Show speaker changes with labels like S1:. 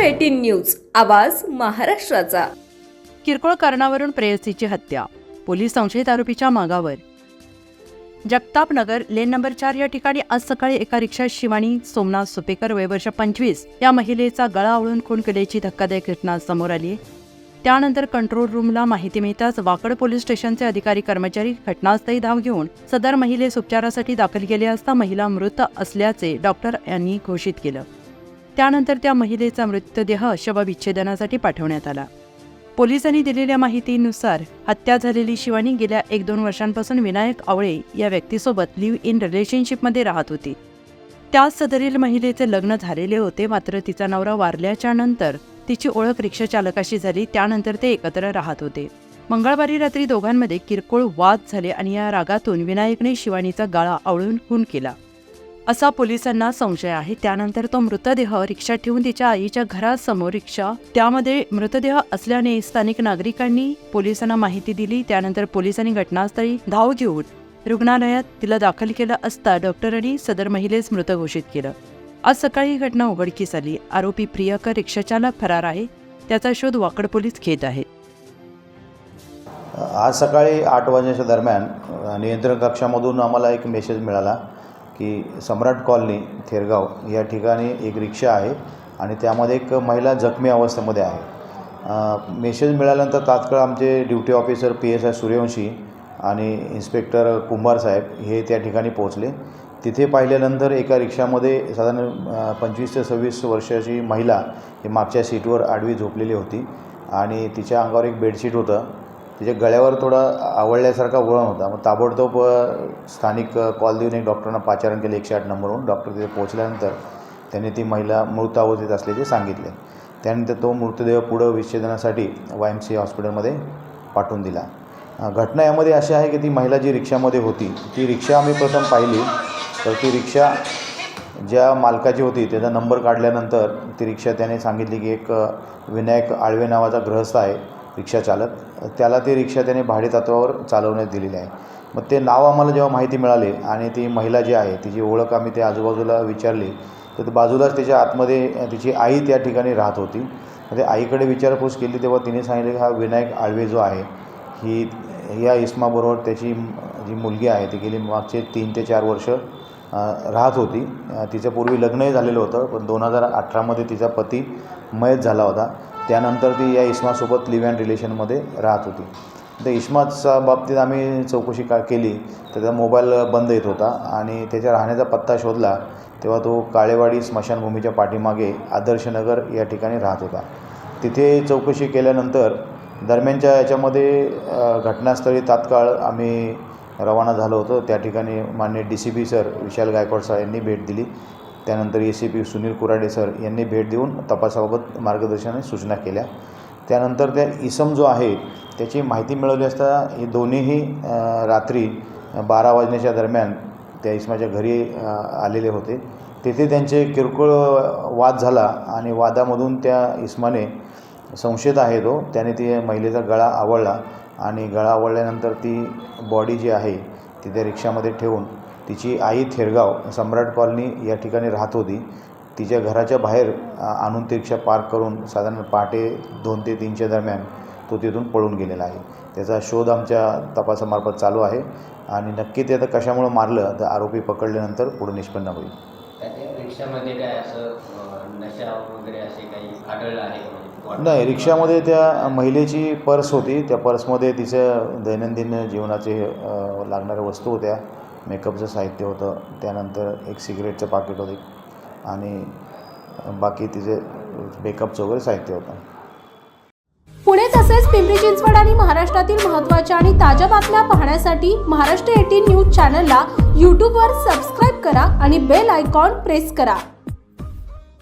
S1: Eighteen news आवाज महाराष्ट्राचा.
S2: किरकोळ कारणावरून प्रेयसीची हत्या पोलीस संशयित आरोपीच्या मागावर. जगताप नगर लेन नंबर चार या ठिकाणी आज सकाळी एका रिक्षात शिवानी सोमनाथ सुपेकर वय वर्ष पंचवीस या महिलेचा गळा आवळून खून केल्याची धक्कादायक घटना समोर आली त्यानंतर कंट्रोल रूमला माहिती मिळताच वाकड पोलीस स्टेशनचे अधिकारी कर्मचारी घटनास्थळी धाव घेऊन सदर महिलेस उपचारासाठी दाखल केले असता महिला मृत असल्याचे डॉक्टर यांनी घोषित केलं. त्यानंतर त्या महिलेचा मृतदेह शवविच्छेदनासाठी पाठवण्यात आला. पोलिसांनी दिलेल्या माहितीनुसार हत्या झालेली शिवानी गेल्या एक दोन वर्षांपासून विनायक आवळे या व्यक्तीसोबत लिव्ह इन रिलेशनशिपमध्ये राहत होती. त्याच सदरील महिलेचे लग्न झालेले होते मात्र तिचा नवरा वारल्याच्या नंतर तिची ओळख रिक्षाचालकाशी झाली त्यानंतर ते एकत्र राहत होते. मंगळवारी रात्री दोघांमध्ये किरकोळ वाद झाले आणि या रागातून विनायकने शिवानीचा गाळा आवळून खून केला. असा पोलिसांना संशय आहे. त्यानंतर तो मृतदेह रिक्षा ठेवून तिच्या आईच्या घरासमोर रिक्षा त्यामध्ये मृतदेह असल्याने स्थानिक नागरिकांनी पोलिसांना माहिती दिली. त्यानंतर पोलिसांनी घटनास्थळी धाव घेऊन रुग्णालयात तिला दाखल केलं असता डॉक्टरांनी सदर महिलेस मृत घोषित केलं. आज सकाळी ही घटना उघडकीस आली. आरोपी प्रियकर रिक्षाचालक फरार आहे. त्याचा शोध वाकड पोलीस घेत आहेत.
S3: आज सकाळी आठ वाजण्याच्या दरम्यान नियंत्रण कक्षामधून आम्हाला एक मेसेज मिळाला. की सम्राट कॉलनी थेरगाव या ठिकाणी एक रिक्षा आहे आणि त्यामध्ये एक महिला जखमी अवस्थेमध्ये आहे. मेसेज मिळाल्यानंतर तात्काळ आमचे duty officer P S I Suryavanshi आणि इन्स्पेक्टर कुंभार साहेब हे त्या ठिकाणी पोहोचले. तिथे पाहिल्यानंतर एका रिक्षामध्ये साधारण पंचवीस ते सव्वीस वर्षाची महिला ही मागच्या सीटवर आडवी झोपलेली होती आणि तिच्या अंगावर एक बेडशीट होतं. त्याच्या गळ्यावर थोडा आवळल्यासारखा वळण होता. मग ताबडतोब स्थानिक कॉल देऊन एक डॉक्टरांना पाचारण केलं एकशे आठ नंबरवरून. डॉक्टर तिथे पोहोचल्यानंतर त्यांनी ती महिला मृतावस्थेत असल्याचे सांगितले. त्यानंतर तो मृतदेह पुढं विच्छेदनासाठी वाय एम सी हॉस्पिटलमध्ये पाठवून दिला. घटना यामध्ये अशी आहे की ती महिला जी रिक्षामध्ये होती ती रिक्षा आम्ही प्रथम पाहिली. तर ती रिक्षा ज्या मालकाची होती त्याचा नंबर काढल्यानंतर ती रिक्षा त्याने सांगितली की एक विनायक आळवे नावाचा ग्रहस्थ आहे. रिक्षाचालक त्याला ती रिक्षा त्याने भाडेतत्वावर चालवण्यात दिलेली आहे. मग ते नाव आम्हाला जेव्हा माहिती मिळाली आणि ती महिला जी आहे तिची ओळख आम्ही त्या आजूबाजूला विचारली तर बाजूलाच त्याच्या आतमध्ये तिची आई त्या ठिकाणी राहत होती. ते आईकडे विचारपूस केली तेव्हा तिने सांगितले की हा विनायक आळवे जो आहे ही या इस्माबरोबर त्याची जी मुलगी आहे ती गेली मागचे तीन ते चार वर्ष राहत होती. तिचं पूर्वी लग्नही झालेलं होतं पण दोन हजार अठरामध्ये तिचा पती मयत झाला होता. त्यानंतर ती या इस्मासोबत लिव्ह अँड रिलेशनमध्ये राहत होती. तर इस्माच्या बाबतीत आम्ही चौकशी का केली तर त्याचा मोबाईल बंद येत होता आणि त्याच्या राहण्याचा पत्ता शोधला तेव्हा तो काळेवाडी स्मशानभूमीच्या पाठीमागे आदर्शनगर या ठिकाणी राहत होता. तिथे चौकशी केल्यानंतर दरम्यानच्या याच्यामध्ये घटनास्थळी तात्काळ आम्ही रवाना झालो होतो. त्या ठिकाणी मान्य D C P sir Vishal Gaikwad sir यांनी भेट दिली. त्यानंतर A C P Sunil Kurade sir यांनी भेट देऊन तपासाबाबत मार्गदर्शन आणि सूचना केल्या. त्यानंतर त्या इसम जो आहे त्याची माहिती मिळवली असता हे दोन्हीही रात्री बारा वाजण्याच्या दरम्यान त्या इसमाच्या घरी आलेले होते. तेथे त्यांचे किरकोळ वाद झाला आणि वादामधून त्या इस्माने संशयित आहे तो. त्याने ती महिलेचा गळा आवळला आणि गळा आवळल्यानंतर ती बॉडी जी आहे ती त्या रिक्षामध्ये ठेवून तिची आई थेरगाव सम्राट कॉलनी या ठिकाणी राहत होती. तिच्या घराच्या बाहेर आणून ती रिक्षा पार्क करून साधारण पहाटे दोन ते तीनच्या दरम्यान तो तिथून पळून गेलेला आहे. त्याचा शोध आमच्या तपासामार्फत चालू आहे आणि नक्की ते आता कशामुळं मारलं तर आरोपी पकडल्यानंतर पुढे निष्पन्न होईल.
S4: रिक्षामध्ये काय असं नशा वगैरे असे काही आढळलं आहे म्हणजे?
S3: नाही रिक्षामध्ये त्या महिलेची पर्स होती. त्या पर्समध्ये तिचं दैनंदिन जीवनाचे लागणाऱ्या वस्तू होत्या. मेकअपचं साहित्य होतं. त्यानंतर एक सिगरेटचं पाकिट होते. आणि बाकी तिचे मेकअपचं वगैरे साहित्य होतं.
S5: पुणे तसेच पिंपरी चिंचवड आणि महाराष्ट्रातील महत्त्वाच्या आणि ताज्या बातम्या पाहण्यासाठी महाराष्ट्र एटीन न्यूज चॅनलला यूट्यूबवर सबस्क्राईब करा आणि बेल आयकॉन प्रेस करा.